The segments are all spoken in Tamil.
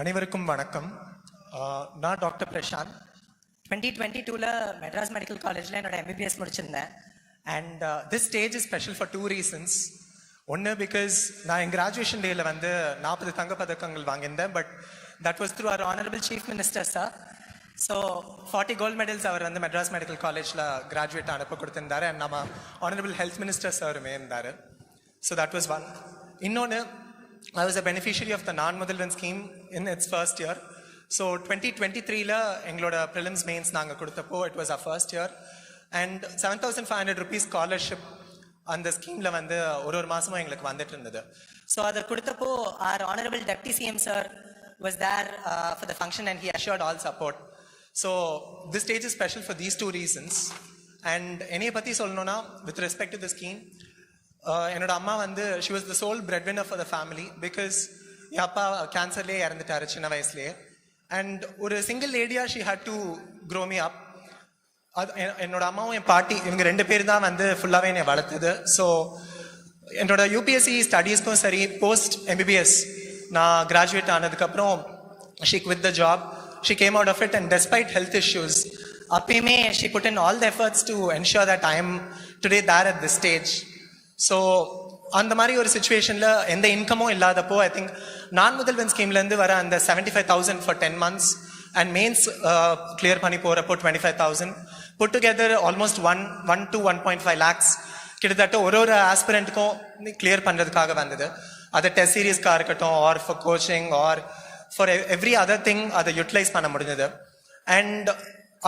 அனைவருக்கும் வணக்கம். நான் டாக்டர் பிரசாந்த். டுவெண்ட்டி டுவெண்ட்டி டூவில் மெட்ராஸ் மெடிக்கல் காலேஜில் என்னோட MBBS முடிச்சிருந்தேன். And this stage is special for two reasons ஒன்று பிகாஸ் நான் என் கிராஜுவேஷன் டேயில் வந்து நாற்பது தங்க பதக்கங்கள் வாங்கியிருந்தேன் but that was through our honourable chief minister sir so forty gold medals our வந்து மெட்ராஸ் மெடிக்கல் காலேஜில் கிராஜுவேட் அனுப்ப கொடுத்திருந்தாரு. அண்ட் நம்ம ஆனரபிள் ஹெல்த் மினிஸ்டர் சாருமே இருந்தார். ஸோ தட் வாஸ் ஒன் இன்னொன்று I was a beneficiary of the non-முதல்வன் scheme in its first year. So twenty twenty த்ரீல எங்களோட ப்ரிலிம்ஸ் மெயின்ஸ் நாங்கள் கொடுத்தப்போ it was a first year and seven thousand five hundred rupees scholarship அந்த ஸ்கீமில் வந்து ஒரு ஒரு மாதமும் எங்களுக்கு வந்துட்டு இருந்தது. ஸோ அதை கொடுத்தப்போ our honourable deputy CM sir was there for the function and he assured all support so this stage is special for these two reasons and என்னைய பற்றி சொல்லணும்னா with respect to the scheme Uh, என்னோட அம்மா வந்து she was the sole breadwinner for the family because என் அப்பா கேன்சர்லேயே இறந்துட்டாரு சின்ன வயசுலேயே. அண்ட் ஒரு single லேடியாக she had to grow me up அது என்னோட அம்மாவும் என் பாட்டி இவங்க ரெண்டு பேர் தான் வந்து ஃபுல்லாகவே என்னை வளர்த்துது. ஸோ என்னோட யூபிஎஸ்சி ஸ்டடீஸ்க்கும் சரி போஸ்ட் எம்பிபிஎஸ் நான் கிராஜுவேட் ஆனதுக்கப்புறம் she with the job she came out of it and despite health issues அப்பயுமே she put in all the efforts to ensure that I am today there at the stage so அந்த மாதிரி ஒரு சுச்சுவேஷனில் எந்த இன்கமும் இல்லாதப்போ ஐ திங்க் நான் முதல்வன் ஸ்கீம்லேருந்து வர அந்த seventy five thousand for ten months and mains clear பண்ணி போகிறப்போ twenty five thousand put together almost one one to one point five lakhs கிட்டத்தட்ட ஒரு ஒரு ஆஸ்பிரண்ட்டுக்கும் கிளியர் பண்ணுறதுக்காக வந்தது. அது டெஸ்ட் சீரீஸ்க்காக இருக்கட்டும் or for coaching or for every other thing அதை யூட்டிலைஸ் பண்ண முடிஞ்சது. அண்ட்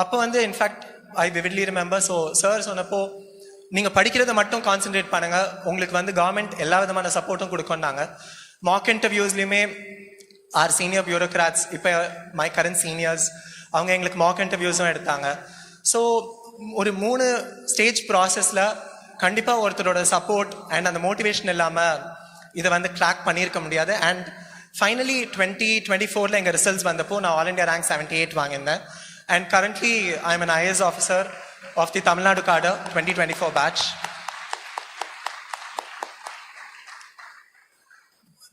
அப்போ வந்து in fact I vividly remember so sir சொன்னப்போ நீங்கள் படிக்கிறத மட்டும் கான்சென்ட்ரேட் பண்ணுங்கள் உங்களுக்கு வந்து கவர்மெண்ட் எல்லா விதமான சப்போர்ட்டும் கொடுக்கொண்டாங்க மாக் இன்டர்வியூஸ்லையுமே ஆர் சீனியர் பியூரோக்ராட்ஸ் இப்போ மை கரண்ட் சீனியர்ஸ் அவங்க எங்களுக்கு மாக் இன்டர்வியூஸும் எடுத்தாங்க. ஸோ ஒரு மூணு ஸ்டேஜ் ப்ராசஸில் கண்டிப்பாக ஒருத்தரோட சப்போர்ட் அண்ட் அந்த மோட்டிவேஷன் இல்லாமல் இதை வந்து ட்ராக் பண்ணியிருக்க முடியாது. அண்ட் ஃபைனலி டுவெண்ட்டி டுவெண்ட்டி ஃபோரில் எங்கள் ரிசல்ட்ஸ் வந்தப்போ நான் all India rank seventy eight வாங்கியிருந்தேன் and currently I am an IAS officer of the Tamil Nadu Nadu twenty twenty four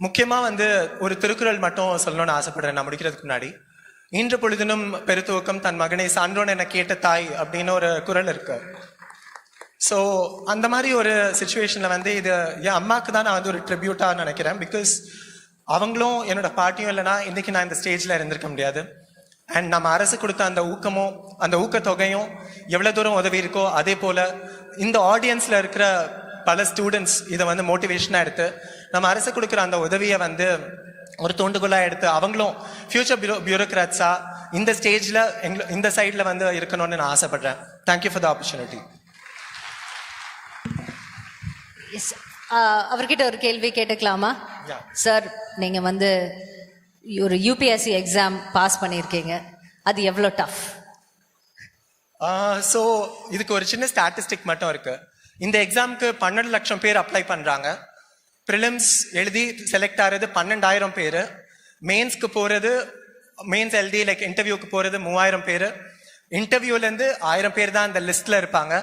முக்கியமாக வந்து ஒரு திருக்குறள் மட்டும் சொல்லணும்னு ஆசைப்படுறேன் நான் முடிக்கிறதுக்கு முன்னாடி. இன்று பொழுதினும் பெருத்துவக்கம் தன் மகனை சான்றோன் என கேட்ட தாய் அப்படின்னு ஒரு குரல் இருக்கு. ஸோ அந்த மாதிரி ஒரு சுச்சுவேஷனில் வந்து இது என் அம்மாவுக்கு தான் நான் வந்து ஒரு ட்ரிபியூட்டாக நினைக்கிறேன் பிகாஸ் அவங்களும் என்னோட பாட்டியும் இல்லைன்னா இன்றைக்கி நான் இந்த ஸ்டேஜில் இருந்திருக்க முடியாது. அண்ட் நம்ம அரசு கொடுத்த அந்த ஊக்கமும் அந்த ஊக்கத்தொகையும் எவ்வளோ தூரம் உதவி இருக்கோ அதே போல் இந்த ஆடியன்ஸில் இருக்கிற பல ஸ்டூடெண்ட்ஸ் இதை வந்து மோட்டிவேஷனாக எடுத்து நம்ம அரசு கொடுக்குற அந்த உதவியை வந்து ஒரு தூண்டுகோலாக எடுத்து அவங்களும் ஃபியூச்சர் பியூரோ பியூரோக்ராட்ஸாக இந்த ஸ்டேஜில் எங்க இந்த சைடில் வந்து இருக்கணும்னு நான் ஆசைப்படுறேன். Thank you for the opportunity yes அவர்கிட்ட ஒரு கேள்வி கேட்டுக்கலாமா. சார் நீங்க வந்து ஒரு யூபிஎஸ்சி எக்ஸாம் பாஸ் பண்ணியிருக்கீங்க. அது எவ்வளோ டஃப் ஸோ இதுக்கு ஒரு சின்ன ஸ்டாட்டிஸ்டிக் மட்டும் இருக்கு. இந்த எக்ஸாமுக்கு பன்னெண்டு லட்சம் பேர் அப்ளை பண்ணுறாங்க ப்ரிலிம்ஸ் எழுதி செலக்ட் ஆகிறது பன்னெண்டாயிரம் பேர். மெயின்ஸ்க்கு போகிறது மெயின்ஸ் எழுதி லைக் இன்டர்வியூக்கு போகிறது மூவாயிரம் பேர். இன்டர்வியூலேருந்து ஆயிரம் பேர் தான் அந்த லிஸ்ட்டில் இருப்பாங்க.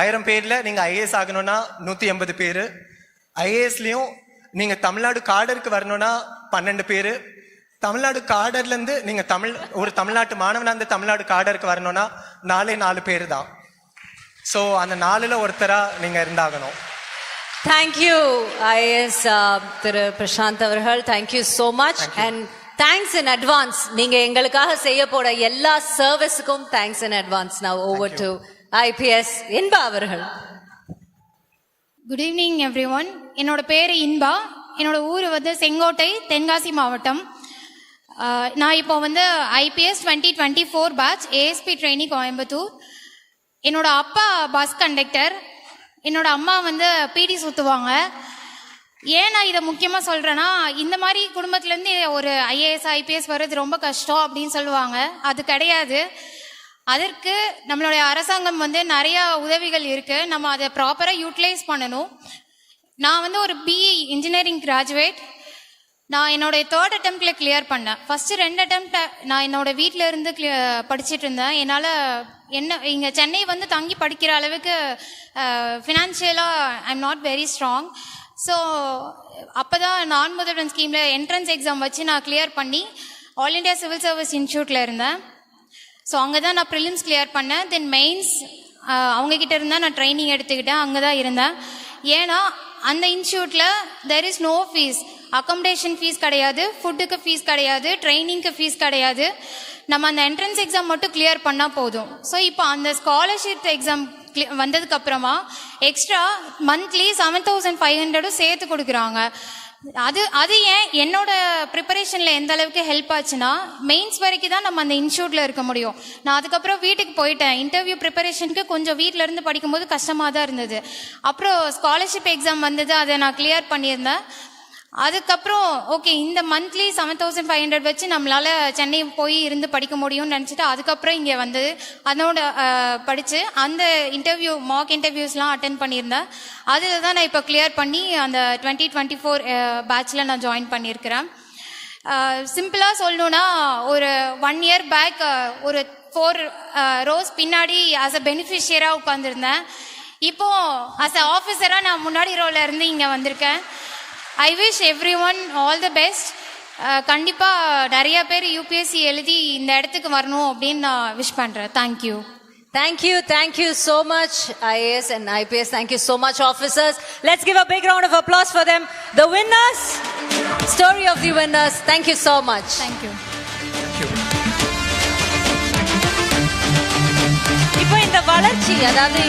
ஆயிரம் பேரில் நீங்கள் ஐஏஎஸ் ஆகணும்னா நூற்றி எண்பது பேர். ஐஏஎஸ்லேயும் நீங்கள் தமிழ்நாடு காடருக்கு வரணும்னா பன்னெண்டு பேர். தமிழ்நாடு காடர்ல இருந்து நீங்க தமிழ் ஒரு தமிழ்நாட்டு மாணவனா இருந்து தமிழ்நாடு காடருக்கு வரணும்னா நாலே நாலு பேர் தான் ஸோ அந்த நாலுல ஒருத்தரா நீங்க இருந்தாகணும். தேங்க்யூ ஐஎஸ் திரு பிரசாந்த் அவர்கள். Thank you so much and thanks in advance நீங்க எங்களுக்காக செய்ய போற எல்லா சர்வீஸுக்கும் தேங்க்ஸ் இன் அட்வான்ஸ் நான் ஓவர் டு ஐபிஎஸ் இன்பா அவர்கள். குட் ஈவினிங் எவ்ரி ஒன் என்னோட பேர் இன்பா. என்னோட ஊர் வந்து செங்கோட்டை தென்காசி மாவட்டம். நான் இப்போ வந்து IPS twenty twenty four batch ASP trainee Coimbatore என்னோட அப்பா பஸ் கண்டக்டர் என்னோட அம்மா வந்து பிடி சுற்றுவாங்க ஏன் நான் இதை முக்கியமாக சொல்கிறேன்னா இந்த மாதிரி குடும்பத்துலேருந்து ஒரு ஐஏஎஸ் ஐபிஎஸ் வர்றது ரொம்ப கஷ்டம் அப்படின்னு சொல்லுவாங்க. அது கிடையாது. அதற்கு நம்மளுடைய அரசாங்கம் வந்து நிறைய உதவிகள் இருக்குது நம்ம அதை ப்ராப்பராக யூட்டிலைஸ் பண்ணணும். நான் வந்து ஒரு பிஇ இன்ஜினியரிங் கிராஜுவேட் நான் என்னோட தேர்ட் அட்டம்ப்ட்ல கிளியர் பண்ணேன். ஃபர்ஸ்ட் ரெண்டு அட்டம்ப்ட நான் என்னோட வீட்டில் இருந்து கிளிய படிச்சிட்டு இருந்தேன். என்னால் என்ன இங்கே சென்னை வந்து தங்கி படிக்கிற அளவுக்கு ஃபினான்ஷியலாக I am not very strong so அப்போ தான் நான் முதல்வன் ஸ்கீமில் என்ட்ரன்ஸ் எக்ஸாம் வச்சு நான் கிளியர் பண்ணி ஆல் இண்டியா சிவில் சர்வீஸ் இன்ஸ்டியூட்டில் இருந்தேன். ஸோ அங்கே தான் நான் ப்ரிலிம்ஸ் கிளியர் பண்ணேன். தென் மெயின்ஸ் அவங்கக்கிட்ட இருந்தால் நான் ட்ரைனிங் எடுத்துக்கிட்டேன். அங்கே தான் இருந்தேன். ஏன்னா அந்த இன்ஸ்டியூட்டில் there is no fees accommodation fees கிடையாது ஃபுட்டுக்கு ஃபீஸ் கிடையாது ட்ரைனிங்க்கு ஃபீஸ் கிடையாது. நம்ம அந்த என்ட்ரன்ஸ் எக்ஸாம் மட்டும் கிளியர் பண்ணால் போதும். ஸோ இப்போ அந்த ஸ்காலர்ஷிப் எக்ஸாம் வந்ததுக்கு அப்புறமா extra monthly seven thousand five ஹண்ட்ரடும் சேர்த்து கொடுக்குறாங்க. அது அது ஏன் என்னோட ப்ரிப்பரேஷனில் எந்த அளவுக்கு ஹெல்ப் ஆச்சுன்னா மெயின்ஸ் வரைக்கும் தான் நம்ம அந்த இன்ஸ்டியூட்டில் இருக்க முடியும். நான் அதுக்கப்புறம் வீட்டுக்கு போயிட்டேன். இன்டர்வியூ ப்ரிப்பரேஷனுக்கு கொஞ்சம் வீட்டில் இருந்து படிக்கும்போது கஷ்டமாக தான் இருந்தது. அப்புறம் ஸ்காலர்ஷிப் எக்ஸாம் வந்தது அதை நான் கிளியர் பண்ணியிருந்தேன். அதுக்கப்புறம் ஓகே இந்த monthly seven thousand five hundred வச்சு நம்மளால சென்னை போய் இருந்து படிக்க முடியும்னு நினச்சிட்டு அதுக்கப்புறம் இங்கே வந்து அதோட படித்து அந்த இன்டர்வியூ மார்க் இன்டர்வியூஸ்லாம் அட்டன் பண்ணியிருந்தேன். அதில் தான் நான் இப்போ கிளியர் பண்ணி அந்த டுவெண்ட்டி டுவெண்ட்டி ஃபோர் பேட்சில் நான் ஜாயின் பண்ணியிருக்கிறேன். சிம்பிளாக சொல்லணுன்னா ஒரு ஒன் இயர் பேக் ஒரு ஃபோர் ரோஸ் பின்னாடி ஆஸ் அ பெனிஃபிஷியராக உட்காந்துருந்தேன் இப்போது ஆஸ் அ ஆஃபீஸராக நான் முன்னாடி ரோல இருந்து இங்கே வந்திருக்கேன். I wish everyone all the best கண்டிப்பாக நிறைய பேர் யூபிஎஸ்சி எழுதி இந்த இடத்துக்கு வரணும் அப்படின்னு நான் விஷ் பண்ணுறேன் thank you Thank you, thank you so much, IAS and IPS. Thank you so much, officers. Let's give a big round of applause for them. The winners, story of the winners. Thank you so much. Thank you இப்போ இந்த வளர்ச்சி அதாவது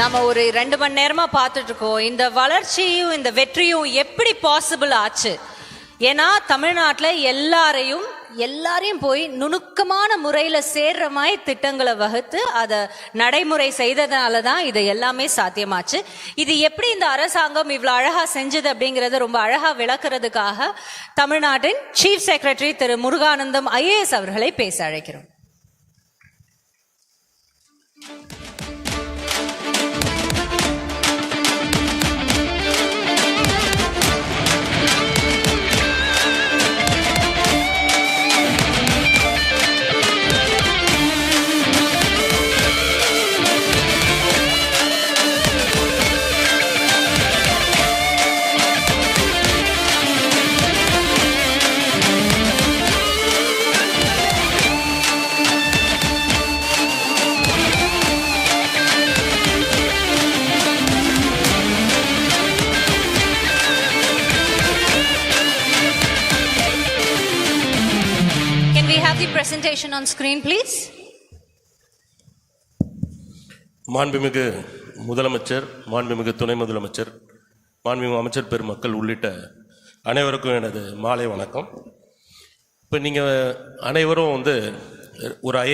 நம்ம ஒரு ரெண்டு மணி நேரமா பார்த்துட்டு இருக்கோம் இந்த வளர்ச்சியும் இந்த வெற்றியும் எப்படி பாசிபிள் ஆச்சு? ஏன்னா தமிழ்நாட்டில் எல்லாரையும் எல்லாரையும் போய் நுணுக்கமான முறையில் சேர்ற மாதிரி திட்டங்களை வகுத்து அதை நடைமுறை செய்ததுனால தான் இது எல்லாமே சாத்தியமாச்சு. இது எப்படி இந்த அரசாங்கம் இவ்வளோ அழகா செஞ்சது அப்படிங்கிறத ரொம்ப அழகா விளக்குறதுக்காக தமிழ்நாட்டின் chief secretary Thiru Muruganandam IAS அவர்களை பேச அழைக்கிறோம். Presentation on screen, please? மாண்புமிகு முதலமைச்சர் மாண்புமிகு துணை முதலமைச்சர் மாண்புமிகு அமைச்சர் பெருமக்கள் உள்ளிட்ட அனைவருக்கும் எனது மாலை வணக்கம் இப்போ நீங்கள் அனைவரும் வந்து ஒரு ஐ